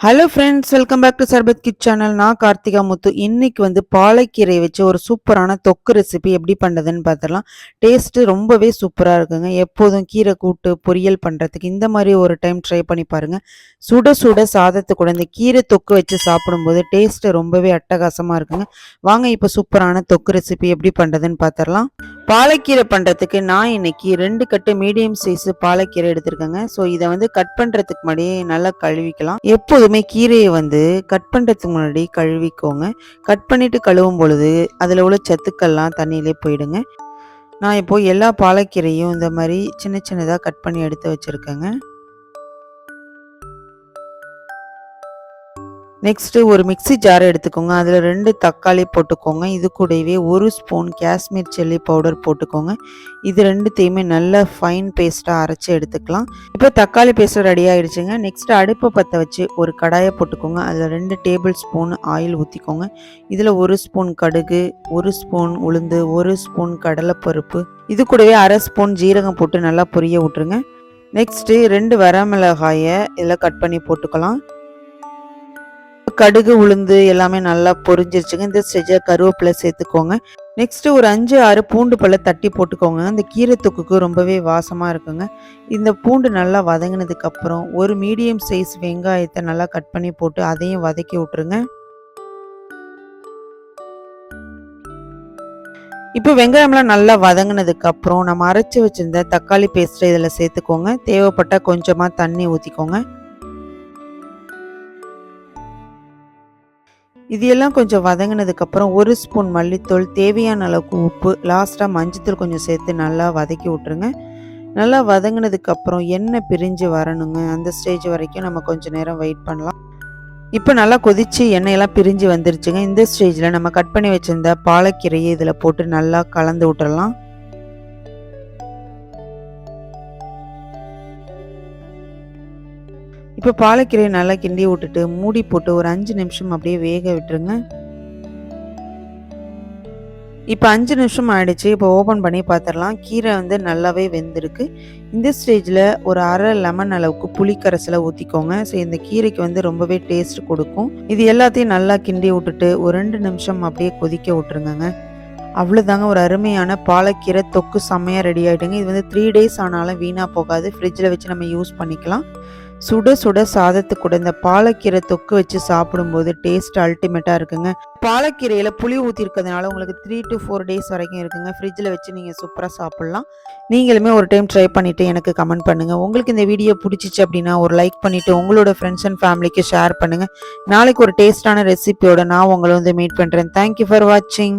Hello friends welcome back to Sarbath kid channel நான் கார்த்திகா முத்து. இன்னைக்கு வந்து பாலைக்கீரை வச்சு ஒரு சூப்பரான தொக்கு ரெசிபி எப்படி பண்ணுறதுன்னு பார்த்துடலாம் டேஸ்ட்டு ரொம்பவே சூப்பராக இருக்குங்க. எப்போதும் கீரை கூட்டு பொரியல் பண்ணுறதுக்கு இந்த மாதிரி ஒரு டைம் ட்ரை பண்ணி பாருங்கள் சுட சுட சாதத்தை கூட இந்த கீரை தொக்கு வச்சு சாப்பிடும்போது டேஸ்ட்டு ரொம்பவே அட்டகாசமாக இருக்குங்க. வாங்க இப்போ சூப்பரான தொக்கு ரெசிபி எப்படி பண்ணுறதுன்னு பார்த்துடலாம் பாலக்கீரை பண்ணுறதுக்கு நான் இன்னைக்கு ரெண்டு கட்டு மீடியம் சைஸ் பாலைக்கீரை எடுத்திருக்கேங்க. ஸோ இதை வந்து கட் பண்ணுறதுக்கு முன்னாடி நல்லா கழுவிக்கலாம். எப்போதுமே கீரையை வந்து கட் பண்ணுறதுக்கு முன்னாடி கழுவிக்கோங்க. கட் பண்ணிட்டு கழுவும் பொழுது அதில் உள்ள சத்துக்கள்லாம் தண்ணியிலே போயிடுங்க. நான் இப்போது எல்லா பாலைக்கீரையும் இந்த மாதிரி சின்ன சின்னதாக கட் பண்ணி எடுத்து வச்சுருக்கேங்க. நெக்ஸ்ட்டு ஒரு மிக்சி ஜார் எடுத்துக்கோங்க. அதில் ரெண்டு தக்காளி போட்டுக்கோங்க. இது கூடவே ஒரு ஸ்பூன் காஷ்மீர் சில்லி பவுடர் போட்டுக்கோங்க. இது ரெண்டுத்தையுமே நல்லா ஃபைன் பேஸ்ட்டாக அரைச்சி எடுத்துக்கலாம். இப்போ தக்காளி பேஸ்ட் ரெடி ஆகிடுச்சுங்க நெக்ஸ்ட் அடுப்பை பற்ற வச்சு ஒரு கடாயை போட்டுக்கோங்க. அதில் ரெண்டு டேபிள் ஸ்பூன் ஆயில் ஊற்றிக்கோங்க இதில் ஒரு ஸ்பூன் கடுகு ஒரு ஸ்பூன் உளுந்து ஒரு ஸ்பூன் கடலைப்பருப்பு. இது கூடவே அரை ஸ்பூன் ஜீரகம் போட்டு நல்லா பொரிய விட்டுருங்க. நெக்ஸ்ட்டு ரெண்டு வரமிளகாயை இதில் கட் பண்ணி போட்டுக்கலாம். கடுகு உளுந்து எல்லாமே நல்லா பொரிஞ்சிருச்சுங்க. இந்த ஸ்டேஜில் கருவேப்பிலை சேர்த்துக்கோங்க. நெக்ஸ்ட்டு ஒரு அஞ்சு ஆறு பூண்டு பழ தட்டி போட்டுக்கோங்க. அந்த கீரை தொக்குக்கு ரொம்பவே வாசமாக இருக்குங்க. இந்த பூண்டு நல்லா வதங்கினதுக்கப்புறம் ஒரு மீடியம் சைஸ் வெங்காயத்தை நல்லா கட் பண்ணி போட்டு அதையும் வதக்கி விட்ருங்க இப்போ வெங்காயம்லாம் நல்லா வதங்கினதுக்கப்புறம் நம்ம அரைச்சி வச்சுருந்த தக்காளி பேஸ்ட்டை இதில் சேர்த்துக்கோங்க. தேவைப்பட்டால் கொஞ்சமாக தண்ணி ஊற்றிக்கோங்க இதையெல்லாம் கொஞ்சம் வதங்கினதுக்கப்புறம் ஒரு ஸ்பூன் மல்லித்தூள் தேவையான அளவுக்கு உப்பு லாஸ்ட்டாக மஞ்சத்தூள் கொஞ்சம் சேர்த்து நல்லா வதக்கி விட்ருங்க நல்லா வதங்கினதுக்கப்புறம் எண்ணெய் பிரிஞ்சு வரணுங்க. அந்த ஸ்டேஜ் வரைக்கும் நம்ம கொஞ்சம் நேரம் வெயிட் பண்ணலாம். இப்போ நல்லா கொதித்து எண்ணெயெல்லாம் பிரிஞ்சு வந்துருச்சுங்க. இந்த ஸ்டேஜில் நம்ம கட் பண்ணி வச்சுருந்த பாலக்கீரையை இதில் போட்டு நல்லா கலந்து விட்டுறலாம். இப்போ பாலக்கீரையை நல்லா கிண்டி விட்டுட்டு மூடி போட்டு ஒரு அஞ்சு நிமிஷம் அப்படியே வேக விட்டுருங்க. இப்போ அஞ்சு நிமிஷம் ஆயிடுச்சு. இப்போ ஓப்பன் பண்ணி பார்த்துடலாம் கீரை வந்து நல்லாவே வெந்திருக்கு. இந்த ஸ்டேஜில் ஒரு அரை லெமன் அளவுக்கு புளிக்கரைசலை ஊற்றிக்கோங்க ஸோ இந்த கீரைக்கு வந்து ரொம்பவே டேஸ்ட் கொடுக்கும். இது எல்லாத்தையும் நல்லா கிண்டி விட்டுட்டு ஒரு ரெண்டு நிமிஷம் அப்படியே கொதிக்க விட்டுருங்க அவ்வளோதாங்க ஒரு அருமையான பாலக்கீரை தொக்கு செம்மையாக ரெடி ஆகிடுங்க இது வந்து த்ரீ டேஸ் ஆனாலும் வீணாக போகாது. ஃப்ரிட்ஜில் வச்சு நம்ம யூஸ் பண்ணிக்கலாம். சுட சுட சாதத்து கூட இந்த பாலக்கீரை தொக்கு வச்சு சாப்பிடும்போது டேஸ்ட் அல்டிமேட்டாக இருக்குங்க. பாலக்கீரையில் புளி ஊற்றிருக்கிறதுனால உங்களுக்கு த்ரீ டு ஃபோர் டேஸ் வரைக்கும் இருக்குங்க. ஃப்ரிட்ஜில் வச்சு நீங்கள் சூப்பராக சாப்பிட்லாம். நீங்களுமே ஒரு டைம் ட்ரை பண்ணிவிட்டு எனக்கு கமெண்ட் பண்ணுங்கள் உங்களுக்கு இந்த வீடியோ பிடிச்சிச்சு அப்படின்னா ஒரு லைக் பண்ணிவிட்டு உங்களோட ஃப்ரெண்ட்ஸ் அண்ட் ஃபேமிலிக்கு ஷேர் பண்ணுங்கள் நாளைக்கு ஒரு டேஸ்டான ரெசிபியோட நான் உங்களை வந்து மீட் பண்ணுறேன் தேங்க்யூ ஃபார் வாட்சிங்